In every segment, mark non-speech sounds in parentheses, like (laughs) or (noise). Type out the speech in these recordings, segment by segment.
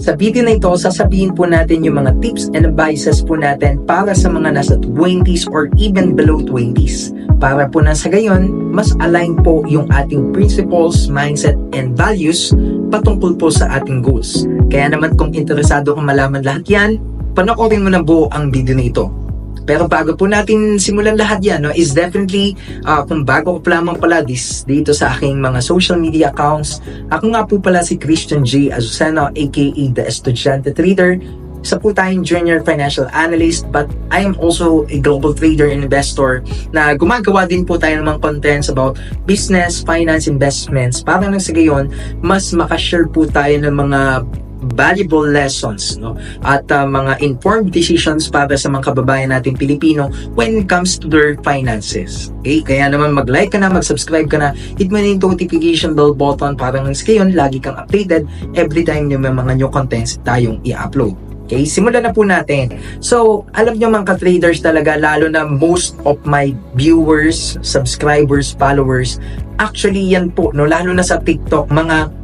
Sa video na ito, sasabihin po natin yung mga tips and advices po natin para sa mga nasa 20s or even below 20s. Para po na sa gayon, mas align po yung ating principles, mindset, and values patungkol po sa ating goals. Kaya naman kung interesado kang malaman lahat yan, panoorin mo na buo ang video na ito. Pero bago po natin simulan lahat yan, no, is definitely, uh, kung bago ko pa lamang pala this, dito sa aking mga social media accounts, ako nga po pala si Christian J. Azucena, aka The Estudyante Trader. Isa po tayong junior financial analyst but I am also a global trader and investor na gumagawa din po tayo ng mga contents about business, finance, investments para nang sa gayon, mas makashare po tayo ng mga valuable lessons no at uh, mga informed decisions para sa mga kababayan nating Pilipino when it comes to their finances. Okay? Kaya naman mag-like ka na, mag-subscribe ka na, hit mo na yung notification bell button para nang sa gayon, lagi kang updated every time yung may mga new contents tayong i-upload. Okay, simulan na po natin. So, alam nyo mga ka-traders talaga, lalo na most of my viewers, subscribers, followers, actually yan po, no, lalo na sa TikTok, mga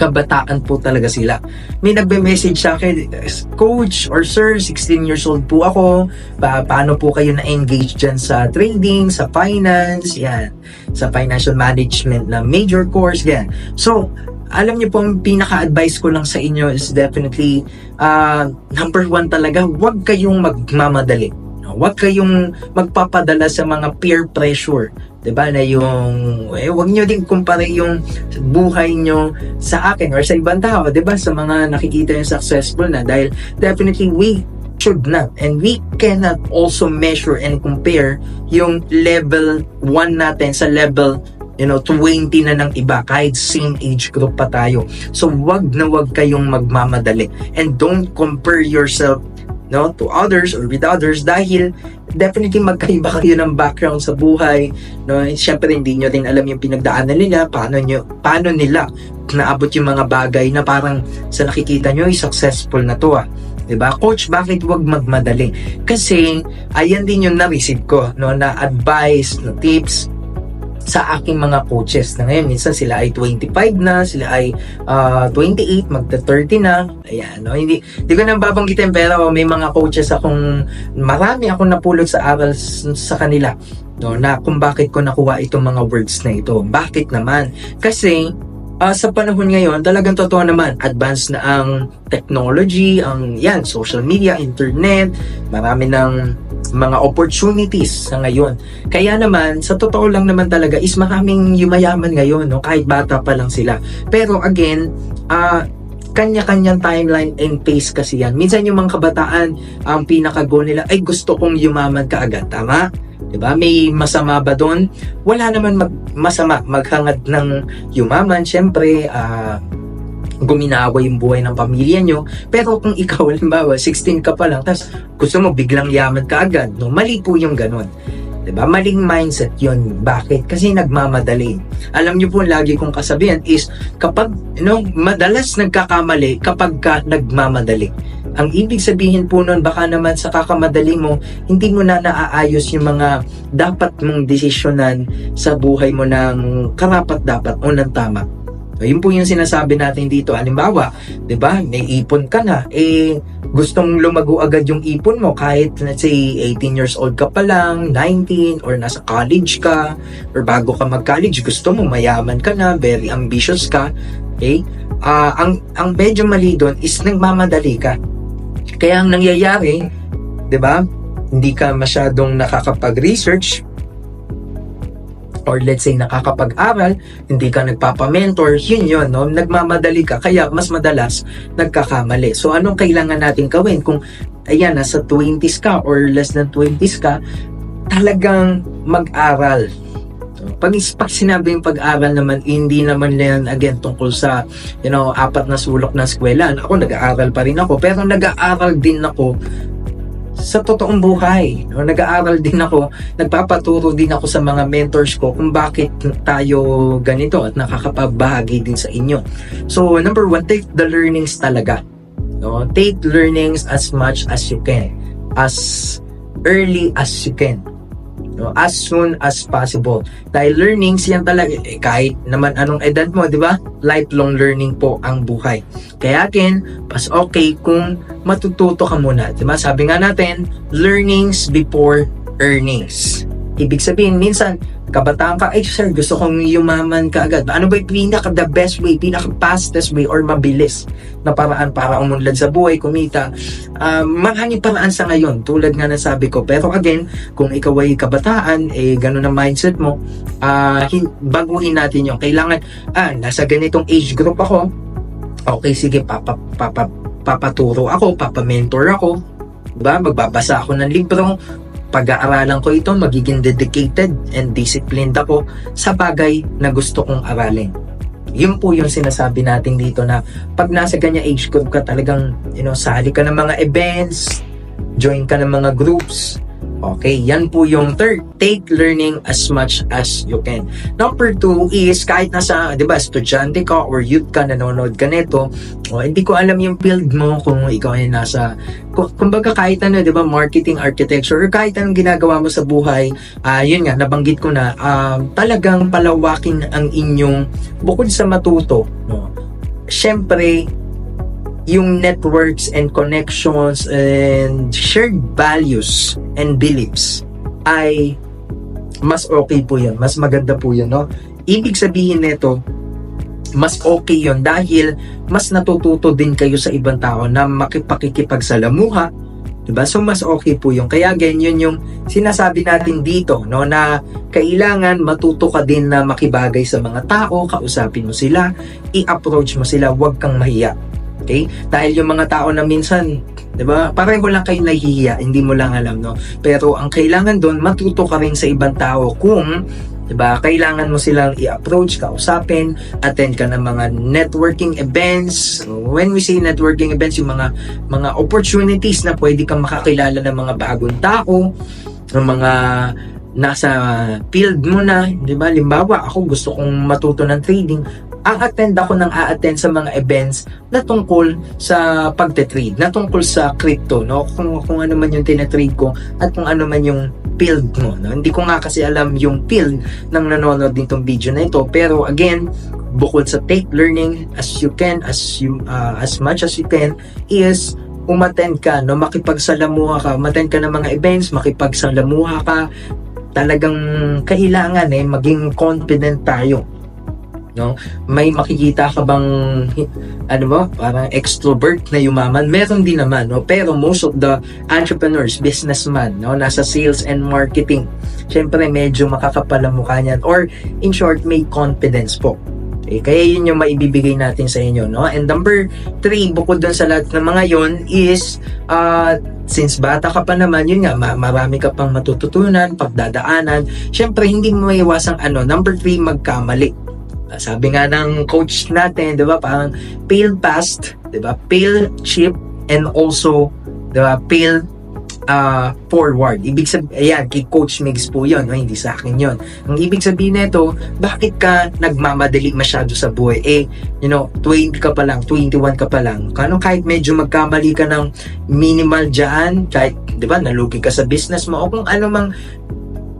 kabataan po talaga sila. May nagbe-message sa akin, Coach or Sir, 16 years old po ako. Pa paano po kayo na-engage dyan sa trading, sa finance, yan. Sa financial management na major course, yan. So, alam niyo po, ang pinaka-advice ko lang sa inyo is definitely, uh, number one talaga, huwag kayong magmamadali. Huwag kayong magpapadala sa mga peer pressure 'di ba na yung eh, wag niyo din kumpare yung buhay niyo sa akin or sa ibang tao 'di ba sa mga nakikita yung successful na dahil definitely we should not and we cannot also measure and compare yung level 1 natin sa level you know, 20 na ng iba kahit same age group pa tayo. So wag na wag kayong magmamadali and don't compare yourself no to others or with others dahil definitely magkaiba (laughs) kayo ng background sa buhay no? Syempre hindi niyo din alam yung pinagdaanan nila paano niyo paano nila naabot yung mga bagay na parang sa nakikita niyo ay successful na to ah. 'di ba coach bakit wag magmadali? Kasi ayan din yung na-receive ko no? Na advice na tips sa aking mga coaches na ngayon. Minsan sila ay 25 na sila ay uh, 28 magta 30 na. Ayan no? Hindi hindi ko na babanggitin pero may mga coaches akong marami akong napulot sa aral sa kanila no? Na kung bakit ko nakuha itong mga words na ito. Bakit naman? Kasi uh, sa panahon ngayon, talagang totoo naman, advanced na ang technology, ang yan, social media, internet, marami ng mga opportunities sa ngayon. Kaya naman, sa totoo lang naman talaga is maraming yumayaman ngayon, no? kahit bata pa lang sila. Pero again, uh, kanya-kanyang timeline and pace kasi yan. Minsan yung mga kabataan, ang pinaka-goal nila ay gusto kong yumaman kaagad. Tama? 'di ba? May masama ba doon? Wala naman mag masama maghangad ng yumaman, syempre, uh, guminawa yung buhay ng pamilya nyo. Pero kung ikaw, (laughs) halimbawa, 16 ka pa lang, tapos gusto mo biglang yaman ka agad, no? mali po yung ganun. 'di ba? Maling mindset 'yon. Bakit? Kasi nagmamadali. Alam niyo po lagi kong kasabihan is kapag know, madalas nagkakamali kapag ka nagmamadali. Ang ibig sabihin po nun, baka naman sa kakamadali mo, hindi mo na naaayos yung mga dapat mong desisyonan sa buhay mo ng karapat dapat o ng tama. So, yun po yung sinasabi natin dito. Halimbawa, 'di ba? May ipon ka na, eh gustong lumago agad yung ipon mo kahit let's say 18 years old ka pa lang, 19 or nasa college ka or bago ka mag-college gusto mo mayaman ka na, very ambitious ka. Okay? Uh, ang ang medyo mali doon is nagmamadali ka. Kaya ang nangyayari, 'di ba? Hindi ka masyadong nakakapag-research or let's say nakakapag-aral, hindi ka nagpapa-mentor, yun yun, no? nagmamadali ka, kaya mas madalas nagkakamali. So anong kailangan natin gawin kung ayan, nasa 20s ka or less than 20s ka, talagang mag-aral. Pag, pag sinabi yung pag-aral naman, hindi naman yan again tungkol sa, you know, apat na sulok ng eskwela. Ako, nag-aaral pa rin ako. Pero nag-aaral din ako sa totoong buhay. No, nag-aaral din ako, nagpapaturo din ako sa mga mentors ko kung bakit tayo ganito at nakakapagbahagi din sa inyo. So, number one, take the learnings talaga. No? Take learnings as much as you can. As early as you can. No? As soon as possible. Dahil learnings yan talaga, eh, kahit naman anong edad mo, di ba? Lifelong learning po ang buhay. Kaya again, mas okay kung matututo ka muna. Di ba? Sabi nga natin, learnings before earnings. Ibig sabihin, minsan, kabataan ka, ay sir, gusto kong yumaman ka agad. Ano ba yung pinaka the best way, pinaka fastest way or mabilis na paraan para umunlad sa buhay, kumita? Uh, maraming paraan sa ngayon, tulad nga na sabi ko. Pero again, kung ikaw ay kabataan, eh, ganun ang mindset mo, hin- baguhin natin yung Kailangan, ah, nasa ganitong age group ako, okay, sige, papa, papa, papaturo ako, papamentor ako, diba? Magbabasa ako ng libro, pag-aaralan ko ito, magiging dedicated and disciplined ako sa bagay na gusto kong aralin. Yun po yung sinasabi natin dito na pag nasa ganya age group ka talagang, you know, sali ka ng mga events, join ka ng mga groups, Okay, yan po yung third. Take learning as much as you can. Number two is kahit nasa, di ba, estudyante ka or youth ka, nanonood ka nito, o hindi ko alam yung field mo kung ikaw ay nasa, kumbaga kahit ano, di ba, marketing, architecture, or kahit anong ginagawa mo sa buhay, ah yun nga, nabanggit ko na, um, talagang palawakin ang inyong, bukod sa matuto, no, syempre, yung networks and connections and shared values and beliefs ay mas okay po yun. Mas maganda po yun, no? Ibig sabihin nito, mas okay yun dahil mas natututo din kayo sa ibang tao na makipakikipagsalamuha, diba? So, mas okay po yun. Kaya ganyan yung sinasabi natin dito, no? Na kailangan matuto ka din na makibagay sa mga tao, kausapin mo sila, i-approach mo sila, huwag kang mahiya. Okay? Dahil yung mga tao na minsan, 'di ba? Pareho lang kayo nahihiya, hindi mo lang alam, no? Pero ang kailangan doon, matuto ka rin sa ibang tao kung 'di ba? Kailangan mo silang i-approach, kausapin, attend ka ng mga networking events. When we say networking events, yung mga mga opportunities na pwede kang makakilala ng mga bagong tao, ng mga nasa field mo na, 'di ba? Limbawa, ako gusto kong matuto ng trading, ang attend ako ng a-attend sa mga events na tungkol sa pagte-trade, na tungkol sa crypto, no? Kung, kung ano man yung tinatrade ko at kung ano man yung field mo, no? Hindi ko nga kasi alam yung field ng nanonood nitong video na ito, pero again, bukod sa take learning as you can, as you uh, as much as you can, is umattend ka, no? Makipagsalamuha ka, umattend ka ng mga events, makipagsalamuha ka, talagang kailangan eh maging confident tayo no? May makikita ka bang ano ba, parang extrovert na yumaman? Meron din naman, no? Pero most of the entrepreneurs, businessman, no, nasa sales and marketing, syempre medyo makakapal ang mukha niyan or in short, may confidence po. Okay, kaya yun yung maibibigay natin sa inyo, no? And number three, bukod dun sa lahat ng mga yon is, uh, since bata ka pa naman, yun nga, ma- marami ka pang matututunan, pagdadaanan. Syempre, hindi mo maiwasang ano, number three, magkamali sabi nga ng coach natin, 'di ba? Parang pale past, 'di ba? Pale chip and also 'di ba? Pale uh, forward. Ibig sabihin, ayan, kay Coach Migs po yun, no? hindi sa akin yun. Ang ibig sabihin nito, bakit ka nagmamadali masyado sa buhay? Eh, you know, 20 ka pa lang, 21 ka pa lang. Kano kahit medyo magkamali ka ng minimal dyan, kahit, di ba, nalugi ka sa business mo, o kung ano mang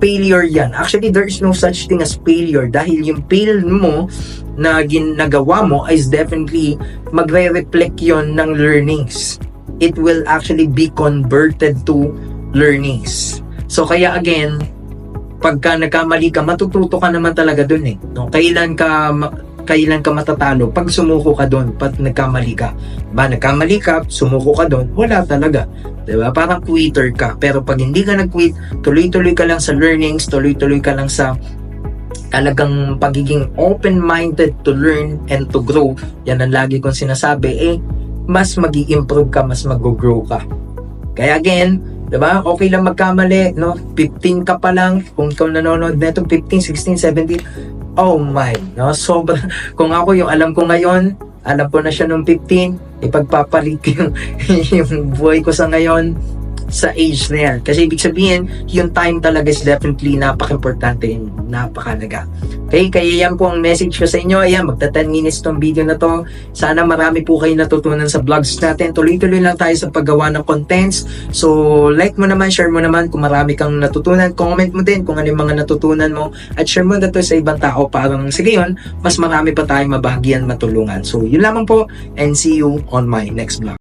failure yan. Actually, there is no such thing as failure dahil yung fail mo na ginagawa mo is definitely magre-reflect yon ng learnings. It will actually be converted to learnings. So, kaya again, pagka nagkamali ka, matututo ka naman talaga dun eh. No? Kailan ka kailan ka matatalo pag sumuko ka doon, pag nagkamali ka. Ba, nagkamali ka, sumuko ka doon, wala talaga. 'Di ba? Parang quitter ka. Pero pag hindi ka nag-quit, tuloy-tuloy ka lang sa learnings, tuloy-tuloy ka lang sa talagang pagiging open-minded to learn and to grow. Yan ang lagi kong sinasabi, eh, mas magi improve ka, mas mag-grow ka. Kaya again, 'di ba? Okay lang magkamali, no? 15 ka pa lang kung ikaw nanonood nito 15, 16, 17 oh my, no? Sobra. (laughs) Kung ako yung alam ko ngayon, alam ko na siya nung 15, ipagpapalit ko yung, (laughs) yung buhay ko sa ngayon, sa age na yan. Kasi ibig sabihin, yung time talaga is definitely napaka-importante and napakalaga. Okay, kaya yan po ang message ko sa inyo. Ayan, magta 10 minutes tong video na to. Sana marami po kayo natutunan sa vlogs natin. Tuloy-tuloy lang tayo sa paggawa ng contents. So, like mo naman, share mo naman kung marami kang natutunan. Comment mo din kung ano yung mga natutunan mo. At share mo na to sa ibang tao para nang sa gayon, mas marami pa tayong mabahagian matulungan. So, yun lamang po and see you on my next vlog.